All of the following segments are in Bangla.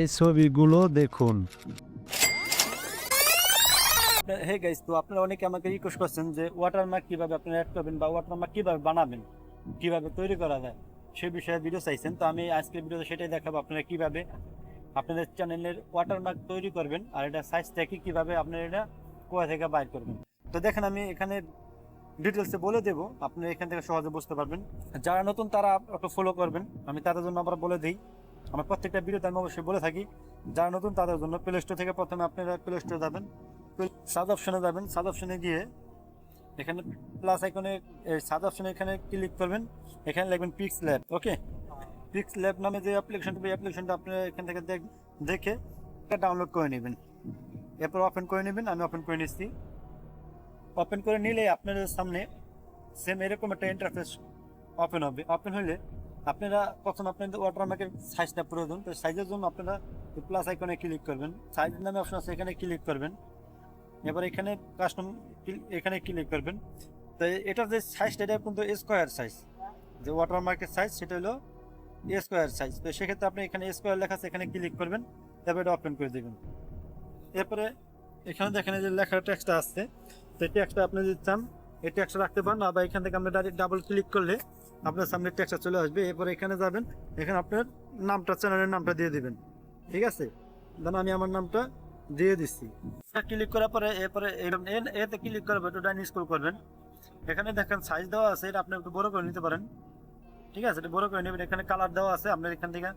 এই ছবিগুলো দেখুন। হে গাইস, তো আপনারা অনেকে আমাকে রিকোয়েস্ট করছেন যে ওয়াটারমার্ক কীভাবে আপনারা অ্যাড করবেন বা ওয়াটারমার্ক কীভাবে বানাবেন, কীভাবে তৈরি করা যায়, সে বিষয়ে ভিডিও চাইছেন। তো আমি আজকের ভিডিওতে সেটাই দেখাবো আপনারা কীভাবে আপনাদের চ্যানেলের ওয়াটারমার্ক তৈরি করবেন আর এটা সাইজ থেকে কীভাবে আপনারা এটা কোয়া থেকে বাইর করবেন। তো দেখেন, আমি এখানে ডিটেলসে বলে দেবো, আপনারা এখান থেকে সহজে বুঝতে পারবেন। যারা নতুন তারা একটু ফলো করবেন, আমি তাদের জন্য আবার বলে দিই। আমার প্রত্যেকটা ভিডিওতে আমি অবশ্যই বলে থাকি, যারা নতুন তাদের জন্য প্লে স্টোর থেকে প্রথমে আপনারা প্লে স্টোরে যাবেন। সাদ অপশনে যাবেন। সাদ অপশনে গিয়ে এখানে প্লাস আইকনে সাদ অপশনে এখানে ক্লিক করবেন। এখানে লিখবেন pics lab okay pics lab নামে যে অ্যাপ্লিকেশনটা ওই অ্যাপ্লিকেশনটা আপনারা এখান থেকে দেখ- দেখে ডাউনলোড করে নেবেন। এরপর ওপেন করে নেবেন। আমি ওপেন করে নিচ্ছি। ওপেন করে নিলে আপনাদের সামনে সেম এরকম একটা ইন্টারফেস ওপেন হবে। ওপেন হলে আপনারা প্রথম আপনাদের ওয়াটারমার্কের সাইজটা প্রয়োজন তো সাইজের জন্য আপনারা প্লাস আইকনে ক্লিক করবেন। সাইজ নামে অপশন আছে, এখানে ক্লিক করবেন। এবার এখানে কাস্টম এখানে ক্লিক করবেন। তো এটার যে সাইজটা এটা কিন্তু স্কোয়ার সাইজ যে ওয়াটারমার্কের সাইজ সেটা হলো স্কোয়ার সাইজ তো সেক্ষেত্রে আপনি এখানে স্কোয়ার লেখা আছে, এখানে ক্লিক করবেন। তারপরে এটা ওপেন করে দেবেন। এরপরে এখানে দেখেন যে লেখার টেক্সটটা আসছে তো এই টেক্সটটা আপনি যদি চান, এই টেক্সটটা রাখতে পারেন, আবার এখান থেকে আপনি ডাইরেক্ট ডাবল ক্লিক করলে আপনার সামনে ট্যাক্সটা চলে আসবে, এরপরে এখানে যাবেন, এখানে আপনার নামটা চ্যানেলের নামটা দিয়ে দিবেন। ঠিক আছে? দেন আমি আমার নামটা দিয়ে দিচ্ছি। ক্লিক করার পরে, এরপরে এতে ক্লিক পর একটু ডাইন করবেন। এখানে দেখেন সাইজ দেওয়া আছে, এটা আপনি একটু বড় করে নিতে পারেন। ঠিক আছে? এটা বড় করে নেবেন, এখানে কালার দেওয়া আছে আপনার এখান থেকে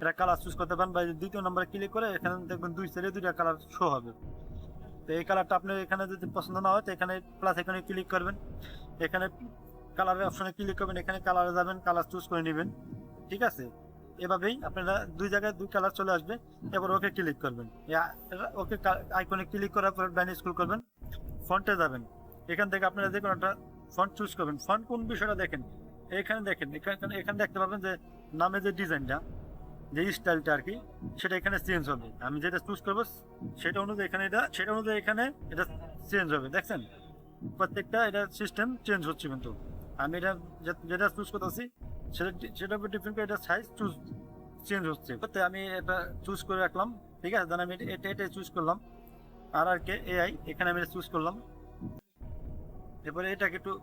এটা কালার চুজ করতে পারেন বা দ্বিতীয় নম্বরে ক্লিক করে এখানে দেখবেন দুই সাইডে দুইটা কালার শো হবে। তো এই কালারটা আপনার এখানে যদি পছন্দ না হয়, তো এখানে প্লাস এখানে ক্লিক করবেন। এখানে কালারের অপশনে ক্লিক করবেন, এখানে কালারে যাবেন কালার চুজ করে নেবেন। ঠিক আছে? এভাবেই আপনারা দুই জায়গায় দুই কালার চলে আসবে, এবার ওকে ক্লিক করবেন। ওকে আইকনে ক্লিক করার পর ডাইন স্কুল করবেন ফন্টে যাবেন। এখান থেকে আপনারা যে কোনো একটা ফন্ট চুজ করবেন। ফন্ট কোন বিষয়টা দেখেন? এখানে দেখেন, এখানে এখানে দেখতে পাবেন যে নামে যে ডিজাইনটা, যে স্টাইলটা আর কি, সেটা এখানে চেঞ্জ হবে। আমি যেটা চুজ করব, সেটা অনুযায়ী এখানে এটা, সেটা অনুযায়ী এখানে এটা চেঞ্জ হবে। দেখছেন? প্রত্যেকটা এটা সিস্টেম চেঞ্জ হচ্ছে কিন্তু। আমি এটা যেটা চুজ করতেছি, সেটা সেটা উপর ডিপেন্ড করে এটা সাইজ চুজ চেঞ্জ হচ্ছে। তো আমি এটা চুজ করে রাখলাম, ঠিক আছে? আমি এটা- এটা এটা চুজ করলাম। আর আর কে এআই এখানে আমি চুজ করলাম। এরপরে এটাকে একটু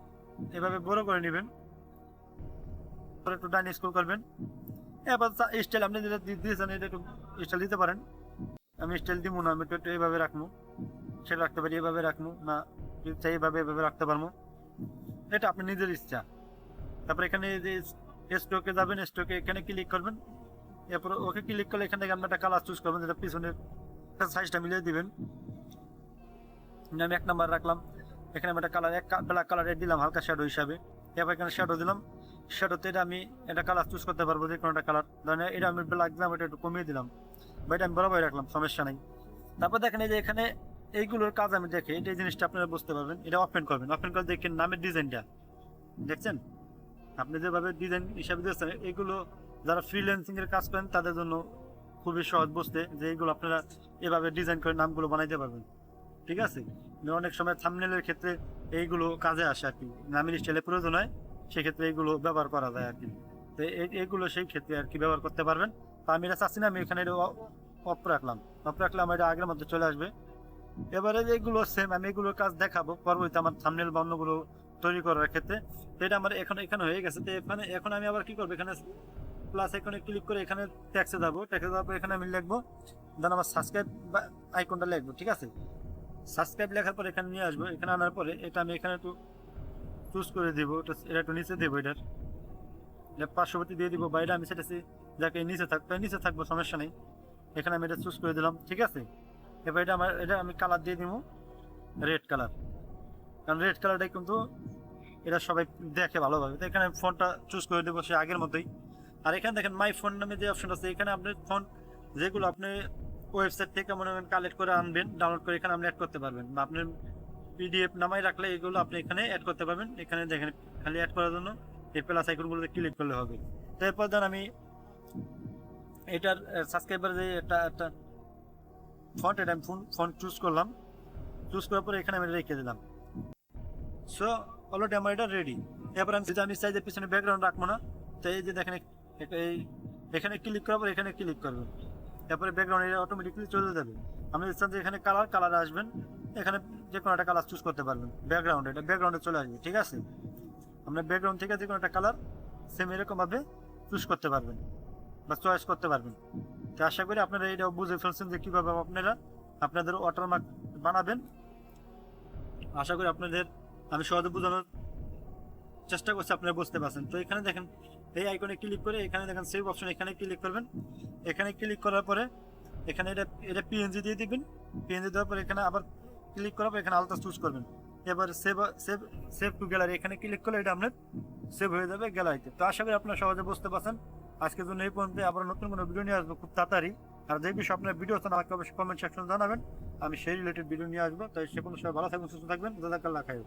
এভাবে বড় করে নেবেন। একটু ডাইন স্কুল করবেন। এবার স্টাইল আপনি যেটা দিয়েছেন, এটা একটু স্টাইল দিতে পারেন। আমি স্টাইল দিব না, আমি একটু একটু এইভাবে রাখব সেটা রাখতে পারি, এভাবে রাখব না চাই এভাবে এভাবে রাখতে পারব এটা আপনি নিজের ইচ্ছা। তারপরে এখানে যে স্টকে যাবেন স্টকে এখানে ক্লিক করবেন। এরপর ওকে ক্লিক করলে এখান থেকে আপনি একটা কালার চুজ করবেন, যেটা পিছনের সাইজটা মিলিয়ে দিবেন। আমি এক নাম্বার রাখলাম। এখানে আমি একটা কালার এক ব্ল্যাক কালার দিলাম, হালকা শ্যাডো হিসাবে। এরপর এখানে শ্যাডো দিলাম। শ্যাডোতে এটা আমি এটা কালার চুজ করতে পারব, যে কোনো একটা কালার ধরেন এটা আমি ব্ল্যাক দিলাম, এটা একটু কমিয়ে দিলাম। বা এটা আমি বরাবর রাখলাম, সমস্যা নেই। তারপর দেখেন এই যে এখানে এইগুলোর কাজ আমি দেখে এটা এই জিনিসটা আপনারা বুঝতে পারবেন। এটা ওপেন করবেন। ওপেন করে দেখেন নামের ডিজাইনটা দেখছেন? আপনি যেভাবে ডিজাইন হিসাবে দিয়েছেন, এগুলো যারা ফ্রিল্যান্সিং এর কাজ করেন, তাদের জন্য খুবই সহজ বুঝতে যে এইগুলো আপনারা এভাবে ডিজাইন করে নামগুলো বানাইতে পারবেন। ঠিক আছে? অনেক সময় থামনেলের ক্ষেত্রে এইগুলো কাজে আসে আর কি। নামের স্টাইলে প্রয়োজন হয়, সেক্ষেত্রে এইগুলো ব্যবহার করা যায় আর কি। তো এই- এইগুলো সেই ক্ষেত্রে আর কি ব্যবহার করতে পারবেন। তা আমি এটা চাচ্ছি না, আমি এখানে অফ রাখলাম। অফ রাখলে আমার এটা আগের মধ্যে চলে আসবে। এবারে যেগুলো সেম আমি এগুলোর কাজ দেখাবো, পরবর্তীতে আমার থামনেল বা অন্যগুলো তৈরি করার ক্ষেত্রে। তো এটা আমার এখন, এখানে হয়ে গেছে। তো এখানে, এখন আমি আবার কি করব? এখানে প্লাস এখানে ক্লিক করে এখানে ট্যাক্সে যাব। ট্যাক্সে যাওয়ার পর এখানে আমি লিখব, দেন আমার সাবস্ক্রাইব বা আইকনটা লিখব, ঠিক আছে? সাবস্ক্রাইব লেখার পর এখানে নিয়ে আসব। এখানে আনার পরে এটা আমি এখানে একটু চুজ করে দিব, এটা এটা একটু নিচে দেবো এটার। এটা পার্শ্ববর্তী দিয়ে দিব, বা এটা আমি সেটা যাকে নিচে থাকবে নিচে থাকব, সমস্যা নেই। এখানে আমি এটা চুজ করে দিলাম, ঠিক আছে? এবার এটা আমার এটা আমি কালার দিয়ে দিব রেড কালার কারণ রেড কালারটাই কিন্তু এটা সবাই দেখে ভালোভাবে। তো এখানে ফোনটা চুজ করে দেবো সে আগের মতোই। আর এখানে দেখেন মাই ফোন নামে যে অপশন আছে, এখানে আপনি ফোন যেগুলো আপনি ওয়েবসাইট থেকে মনে করেন কালেক্ট করে আনবেন ডাউনলোড করে এখানে আপনি অ্যাড করতে পারবেন। বা আপনি পিডিএফ নামাই রাখলে এগুলো আপনি এখানে অ্যাড করতে পারবেন। এখানে দেখেন, খালি অ্যাড করার জন্য এই প্লাস আইকনগুলোতে ক্লিক করলে হবে। তারপর ধর আমি এটার সাবস্ক্রাইবার যে একটা একটা ফন্ট এটা আমি ফোন ফন্ট চুজ করলাম। চুজ করার পরে এখানে আমি রেখে দিলাম। সো অলরেডি আমার এটা রেডি এবার আমি যদি আমি চাই যে পিছনে ব্যাকগ্রাউন্ড রাখব না। তো এই যে দেখেন এই এখানে ক্লিক করার পর এখানে ক্লিক করবেন তারপরে ব্যাকগ্রাউন্ড এটা অটোমেটিকলি চলে যাবে। আপনি ইচ্ছান যে এখানে কালার কালার আসবেন। এখানে যে কোনো একটা কালার চুজ করতে পারবেন। ব্যাকগ্রাউন্ড এটা ব্যাকগ্রাউন্ডে চলে আসবে, ঠিক আছে? আপনার ব্যাকগ্রাউন্ড থেকে যে কোনো একটা কালার সেম এরকমভাবে চুজ করতে পারবেন বা চয়েস করতে পারবেন। তো আশা করি আপনারা এটা বুঝে ফেলছেন যে কীভাবে আপনারা আপনাদের ওয়াটারমার্ক বানাবেন। আশা করি আপনাদের, আমি সহজে বোঝানোর চেষ্টা করছি, আপনারা বুঝতে পারছেন। তো এখানে দেখেন, এই আইকনে ক্লিক করে এখানে দেখেন সেভ অপশন এখানে ক্লিক করবেন। এখানে ক্লিক করার পরে এখানে এটা এটা পিএনজি দিয়ে দিবেন। পিএনজি দেওয়ার পরে এখানে আবার ক্লিক করার পর এখানে আলতা চুজ করবেন। এবার save save save to gallery এখানে ক্লিক করলে এটা আপনার সেভ হয়ে যাবে গ্যালারিতে তো আশা করি আপনারা সহজে বুঝতে পারছেন। আজকের জন্য এই পর্যন্ত আবার নতুন কোনো ভিডিও নিয়ে আসব খুব তাড়াতাড়ি। আর যে বিষয়ে আপনার ভিডিও চান আমাকে অবশ্যই কমেন্ট সেকশনে জানাবেন। আমি সেই রিলেটেড ভিডিও নিয়ে আসব। তাই সে কোনো সময় ভালো থাকবেন, সুস্থ থাকবেন। দাদা কাল্লা খাই